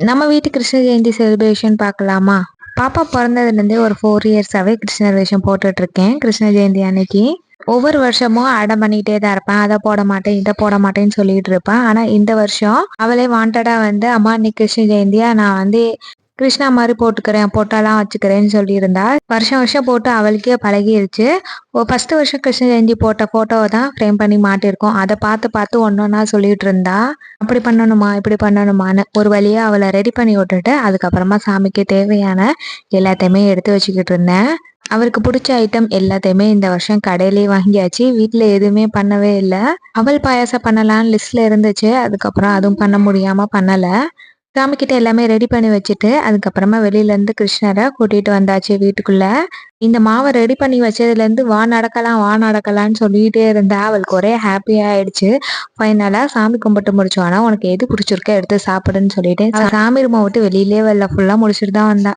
நம்ம வீட்டு கிருஷ்ண ஜெயந்தி செலிப்ரேஷன் பார்க்கலாமா? பாப்பா பிறந்ததுலேருந்தே ஒரு ஃபோர் இயர்ஸாகவே கிருஷ்ணர் வேஷம் போட்டுட்டு இருக்கேன் கிருஷ்ண ஜெயந்தி அன்னைக்கு. ஒவ்வொரு வருஷமும் அடம் பண்ணிட்டே தான் இருப்பேன். அதை போட மாட்டேன் இதை போட மாட்டேன்னு சொல்லிட்டு இருப்பேன். ஆனால் இந்த வருஷம் அவளே வாண்டடாக வந்து அம்மா இன்னைக்கு கிருஷ்ண ஜெயந்தியா? நான் வந்து கிருஷ்ணா மாதிரி போட்டுக்கிறேன் பொட்டெல்லாம் வச்சுக்கிறேன்னு சொல்லியிருந்தா வருஷம் வருஷம் போட்டு அவளுக்கே பழகிருச்சு. ஃபர்ஸ்ட் வருஷம் கிருஷ்ண ஜெயந்தி போட்ட ஃபோட்டோவை தான் ஃப்ரேம் பண்ணி மாட்டியிருக்கோம். அதை பார்த்து பார்த்து ஒன்றொன்னா சொல்லிட்டு இருந்தா அப்படி பண்ணணுமா இப்படி பண்ணணுமான்னு. ஒரு வழியாக அவளை ரெடி பண்ணி விட்டுட்டு அதுக்கப்புறமா சாமிக்கு தேவையான எல்லாத்தையுமே எடுத்து வச்சுக்கிட்டு இருந்தேன். அவருக்கு பிடிச்ச ஐட்டம் எல்லாத்தையுமே இந்த வருஷம் கடையிலேயே வாங்கியாச்சு. வீட்டில் எதுவுமே பண்ணவே இல்லை. அவள் பாயாசம் பண்ணலான்னு லிஸ்ட்ல இருந்துச்சு. அதுக்கப்புறம் அதுவும் பண்ண முடியாம பண்ணல. சாமிக்கிட்ட எல்லாமே ரெடி பண்ணி வச்சுட்டு அதுக்கப்புறமா வெளியிலேருந்து கிருஷ்ணரை கூட்டிகிட்டு வந்தாச்சு வீட்டுக்குள்ள. இந்த மாவை ரெடி பண்ணி வச்சதுலேருந்து வா நடக்கலாம் வா நடக்கலாம்னு சொல்லிட்டே இருந்தா அவளுக்கு ஒரே ஹாப்பியாக ஆயிடுச்சு. ஃபைனலாக சாமி கும்பிட்டு முடிச்சோன்னா உனக்கு எது பிடிச்சிருக்கோ எடுத்து சாப்பிடுன்னு சொல்லிட்டு சாமி ரூமை விட்டு வெளியிலே வரல. ஃபுல்லாக முடிச்சுட்டு தான் வந்தா.